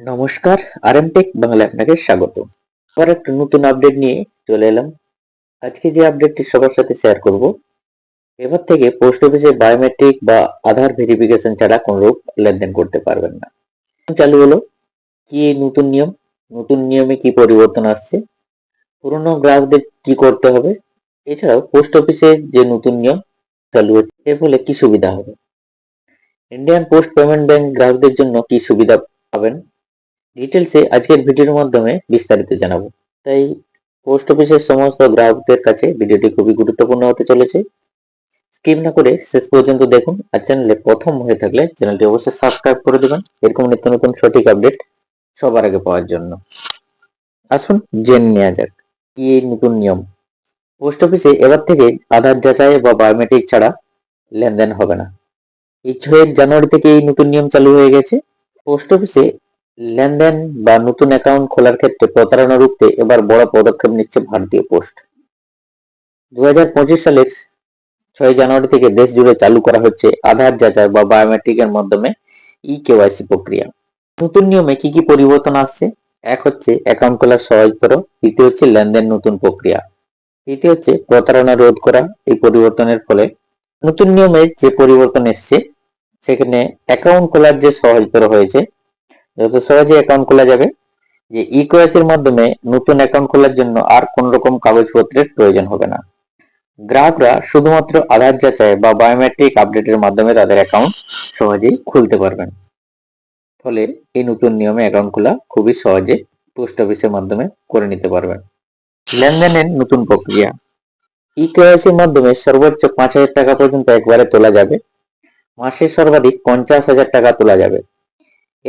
নমস্কার আর M take Bangla আপনাকে স্বাগত। আবার একটা নতুন আপডেট নিয়ে চলে এলাম। আজকে যে আপডেটটি সবার সাথে শেয়ার করব, এবার থেকে পোস্ট অফিসে বায়োমেট্রিক বা আধার ভেরিফিকেশন ছাড়া কোনো রূপ লেনদেন করতে পারবেন না। চালু হলো, কি নতুন নিয়ম, নতুন নিয়মে কি পরিবর্তন আসছে, পুরনো গ্রাহকদের কি করতে হবে, এছাড়াও পোস্ট অফিসে যে নতুন নিয়ম চালু হচ্ছে, এর ফলে কি সুবিধা হবে? ইন্ডিয়ান পোস্ট পেমেন্ট ব্যাংক গ্রাহকদের জন্য কি সুবিধা পাবেন? ডিটেলসে আজকের ভিডিওর মাধ্যমে বিস্তারিত জানাব। তাই পোস্ট অফিসের সমস্ত গ্রাহকদের কাছে ভিডিওটি খুবই গুরুত্বপূর্ণ হতে চলেছে। স্কিপ না করে শেষ পর্যন্ত দেখুন আর চ্যানেলে প্রথম হয়ে থাকলে চ্যানেলটি অবশ্যই সাবস্ক্রাইব করে দেবেন। এরকম নিত্য নতুন সঠিক আপডেট সবার আগে পাওয়ার জন্য। আসুন জেনে নেওয়া যাক কি এই নতুন নিয়ম। পোস্ট অফিসে এবার থেকে আধার যাচাই বা বায়োমেট্রিক ছাড়া লেনদেন হবে না। এই ছয়ের জানুয়ারি থেকে এই নতুন নিয়ম চালু হয়ে গেছে। পোস্ট অফিসে লেনদেন বা নতুন অ্যাকাউন্ট খোলার ক্ষেত্রে প্রতারণা রুখতে এবার বড় পদক্ষেপ নিচ্ছে ভারতীয় পোস্ট। দু হাজার পঁচিশ সালের ছয় জানুয়ারি থেকে দেশ জুড়ে চালু করা হচ্ছে আধার যাচাই বা বায়োমেট্রিকের মাধ্যমে ই কেওয়াইসি প্রক্রিয়া। নতুন নিয়মে কি কি পরিবর্তন আসছে? এক হচ্ছে অ্যাকাউন্ট খোলা সহজতর দ্বিতীয় হচ্ছে লেনদেন নতুন প্রক্রিয়া। তৃতীয় হচ্ছে প্রতারণা রোধ করা, এই পরিবর্তনের ফলে নতুন নিয়মে যে পরিবর্তন এসছে, সেখানে অ্যাকাউন্ট খোলার যে সহজতর হয়েছে যত সহজে অ্যাকাউন্ট খোলা যাবে, যে ই এর মাধ্যমে নতুন অ্যাকাউন্ট খোলার জন্য আর কোন রকম কাগজপত্রের প্রয়োজন হবে না। গ্রাহকরা শুধুমাত্র আধার যাচাই বা বায়োমেট্রিক আপডেটের মাধ্যমে তাদের অ্যাকাউন্ট সহজেই খুলতে পারবেন। ফলে এই নতুন নিয়মে অ্যাকাউন্ট খোলা খুবই সহজে পোস্ট অফিসের মাধ্যমে করে নিতে পারবেন। লেনদেনের নতুন প্রক্রিয়া। ই কেওয়াইসির মাধ্যমে সর্বোচ্চ পাঁচ হাজার টাকা পর্যন্ত একবারে তোলা যাবে। মাসে সর্বাধিক পঞ্চাশ হাজার টাকা তোলা যাবে।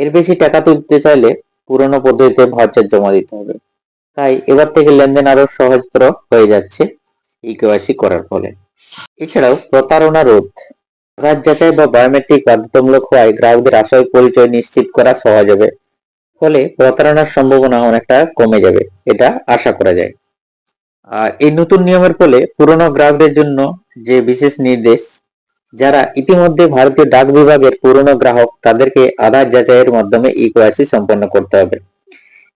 এর বেশি টাকা তুলতে চাইলে পুরনো পদ্ধতিতে ভাউচার জমা দিতে হবে। তাই এবার থেকে লেনদেন আরও সহজতর হয়ে যাচ্ছে ই কেওয়াইসি করার ফলে। এছাড়াও প্রতারণা রোধ। আধার যাচাই বা বায়োমেট্রিক বাধ্যতামূলক হওয়ায় গ্রাহকদের আসল পরিচয় নিশ্চিত করা সহজ হবে। ফলে প্রতারণার সম্ভাবনা অনেকটা কমে যাবে, এটা আশা করা যায়। আর এই নতুন নিয়মের ফলে পুরনো গ্রাহকদের জন্য যে বিশেষ নির্দেশ যারা ইতিমধ্যে ভারতীয় ডাক বিভাগের পুরনো গ্রাহক, তাদেরকে আধার যাচাইয়ের মাধ্যমে ই কেওয়াইসি সম্পন্ন করতে হবে।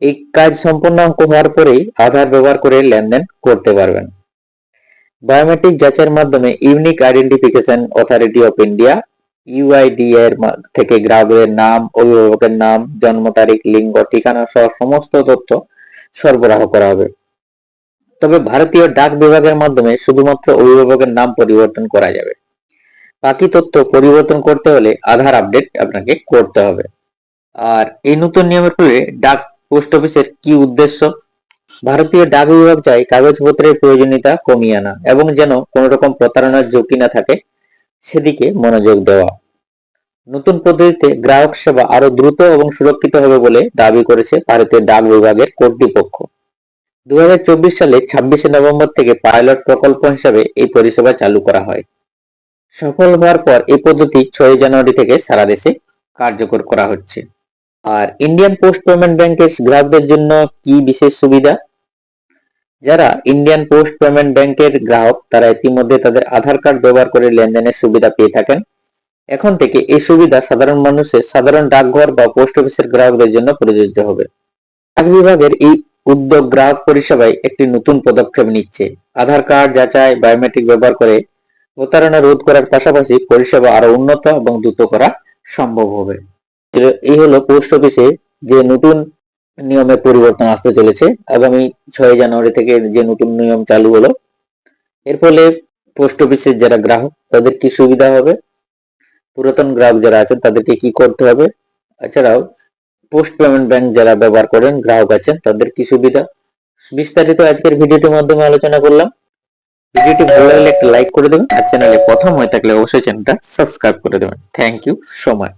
এই কাজ সম্পন্ন হওয়ার পরেই আধার ব্যবহার করে লেনদেন করতে পারবেন। বায়োমেট্রিক যাচাইয়ের মাধ্যমে unique identification authority of India UID এর থেকে গ্রাহকের নাম, অভিভাবকের নাম, জন্ম তারিখ, লিঙ্গ, ঠিকানা সহ সমস্ত তথ্য সরবরাহ করা হবে। তবে ভারতীয় ডাক বিভাগের মাধ্যমে শুধুমাত্র অভিভাবকের নাম পরিবর্তন করা যাবে। বাকি তথ্য পরিবর্তন করতে হলে আধার আপডেট আপনাকে করতে হবে। আর এই নতুন নিয়মের ফলে ডাক পোস্ট অফিসের কি উদ্দেশ্য? ভারতীয় ডাক বিভাগ চাই কাগজপত্রের প্রয়োজনীয়তা কমিয়ে আনা এবং যেন কোনো রকম প্রতারণার ঝুঁকি না থাকে, সেদিকে মনোযোগ দেওয়া। নতুন পদ্ধতিতে গ্রাহক সেবা আরও দ্রুত এবং সুরক্ষিত হবে বলে দাবি করেছে ভারতীয় ডাক বিভাগের কর্তৃপক্ষ। দু হাজার চব্বিশ সালে ছাব্বিশে নভেম্বর থেকে পাইলট প্রকল্প হিসাবে এই পরিষেবা চালু করা হয়। সফল হওয়ার পর এই পদ্ধতি ছয় জানুয়ারি থেকে সারা দেশে কার্যকর করা হচ্ছে। আর ইন্ডিয়ান পোস্ট পেমেন্ট ব্যাংকের গ্রাহকদের জন্য কি বিশেষ সুবিধা? যারা ইন্ডিয়ান পোস্ট পেমেন্ট ব্যাংকের গ্রাহক, তারা ইতিমধ্যে তাদের আধার কার্ড ব্যবহার করে লেনদেনের সুবিধা পেয়ে থাকেন। এখন থেকে এই সুবিধা সাধারণ মানুষের সাধারণ ডাকঘর বা পোস্ট অফিসের গ্রাহকদের জন্য প্রযোজ্য হবে। ডাক বিভাগের এই উদ্যোগ গ্রাহক পরিষেবায় একটি নতুন পদক্ষেপ নিচ্ছে। আধার কার্ড যাচাই, বায়োমেট্রিক ব্যবহার করে প্রতারণা রোধ করার পাশাপাশি পরিষেবা আরও উন্নত এবং দ্রুত করা সম্ভব হবে। এই হলো পোস্ট অফিসে যে নতুন নিয়মের পরিবর্তন আসতে চলেছে। আগামী ছয় জানুয়ারি থেকে যে নতুন নিয়ম চালু হলো, এর ফলে পোস্ট অফিসের যারা গ্রাহক, তাদের কি সুবিধা হবে? পুরাতন গ্রাহক যারা আছেন, তাদেরকে কি করতে হবে? এছাড়াও পোস্ট পেমেন্ট ব্যাংক যারা ব্যবহার করেন, গ্রাহক আছেন, তাদের কি সুবিধা? বিস্তারিত আজকের ভিডিওটির মাধ্যমে আলোচনা করলাম। ভিডিওটি ভালো লাগলে একটা লাইক করে দেবেন আর চ্যানেলে প্রথম হয়ে থাকলে অবশ্যই চ্যানেলটা সাবস্ক্রাইব করে দেবেন। Thank you so much